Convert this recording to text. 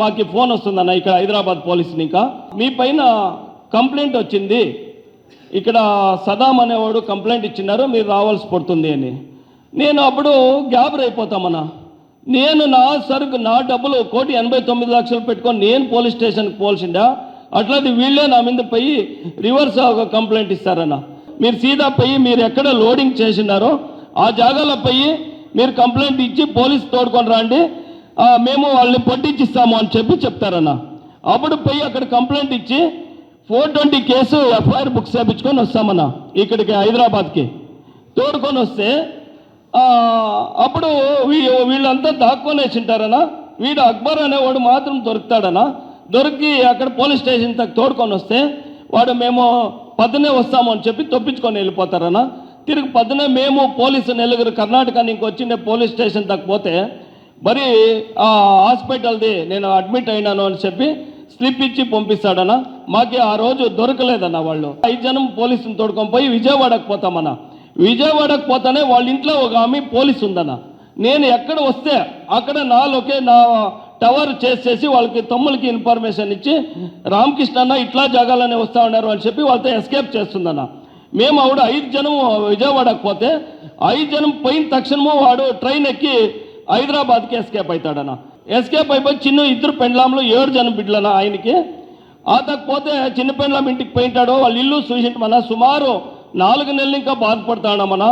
మాకు ఫోన్ వస్తుందన్న ఇక్కడ హైదరాబాద్ పోలీస్ ఇంకా. మీ పైన కంప్లైంట్ వచ్చింది. ఇక్కడ సదాం అనేవాడు కంప్లైంట్ ఇచ్చినారు మీరు రావాల్సి పడుతుంది అని. నేను అప్పుడు గ్యాబర్ అయిపోతామన్నా. నేను నా సరుకు నా డబ్బులు కోటి ఎనభై తొమ్మిది లక్షలు పెట్టుకొని నేను పోలీస్ స్టేషన్కి పోల్సిండా అట్లాంటి వీళ్ళే నా మీద పోయి రివర్స్ ఒక కంప్లైంట్ ఇస్తారన్న. మీరు సీదా పోయి మీరు ఎక్కడ లోడింగ్ చేసినారో ఆ జాగాలో పోయి మీరు కంప్లైంట్ ఇచ్చి పోలీస్ తోడుకొని రండి. మేము వాళ్ళని పట్టించిస్తాము అని చెప్పి చెప్తారన్న. అప్పుడు పోయి అక్కడ కంప్లైంట్ ఇచ్చి four twenty case FIR book చేయించుకొని వస్తామన్న ఇక్కడికి హైదరాబాద్కి. తోడుకొని వస్తే అప్పుడు వీ- వీళ్ళంతా దాక్కునేసి ఉంటారనా వీడు అక్బర్ అనేవాడు మాత్రం దొరుకుతాడనా దొరికి అక్కడ పోలీస్ స్టేషన్ తగ్గ తోడుకొని వస్తే వాడు మేము పద్దనే వస్తాము అని చెప్పి తప్పించుకొని వెళ్ళిపోతారనా తిరిగి పద్దనే మేము పోలీసు నలుగురు కర్ణాటక నుంచి వచ్చిండే పోలీస్ స్టేషన్ తగ్గ పోతే మరి ఆ హాస్పిటల్ది నేను అడ్మిట్ అయినాను అని చెప్పి స్లిప్ ఇచ్చి పంపిస్తాడన్న. మాకు ఆ రోజు దొరకలేదన్న వాళ్ళు. ఐదు జనం పోలీసుని తోడుకొని పోయి విజయవాడకు పోతామన్నా. విజయవాడకు పోతానే వాళ్ళ ఇంట్లో ఒక ఆమె పోలీస్ ఉందన్న. నేను ఎక్కడ వస్తే అక్కడ నాలోకే నా టవర్ చేసేసి వాళ్ళకి తమ్ములకి ఇన్ఫర్మేషన్ ఇచ్చి రామకృష్ణ అన్న ఇట్లా జాగాలనే వస్తా ఉన్నారు అని చెప్పి వాళ్ళతో ఎస్కేప్ చేస్తుందన్న. మేము ఆవిడ ఐదు జనం విజయవాడకు పోతే ఐదు జనం పోయిన తక్షణము వాడు ట్రైన్ ఎక్కి హైదరాబాద్కి ఎస్కేప్ అవుతాడన్న ఎస్కేప్ అయిపోయి చిన్న ఇద్దరు పెండ్లాంలో ఏడు జనం బిడ్డలన్న ఆయనకి. ఆతకపోతే చిన్న పెండ్లాం ఇంటికి పోయింటాడు వాళ్ళ ఇల్లు చూసింటమన్నా సుమారు నాలుగు నెలలు ఇంకా బాధపడతాడమన్నా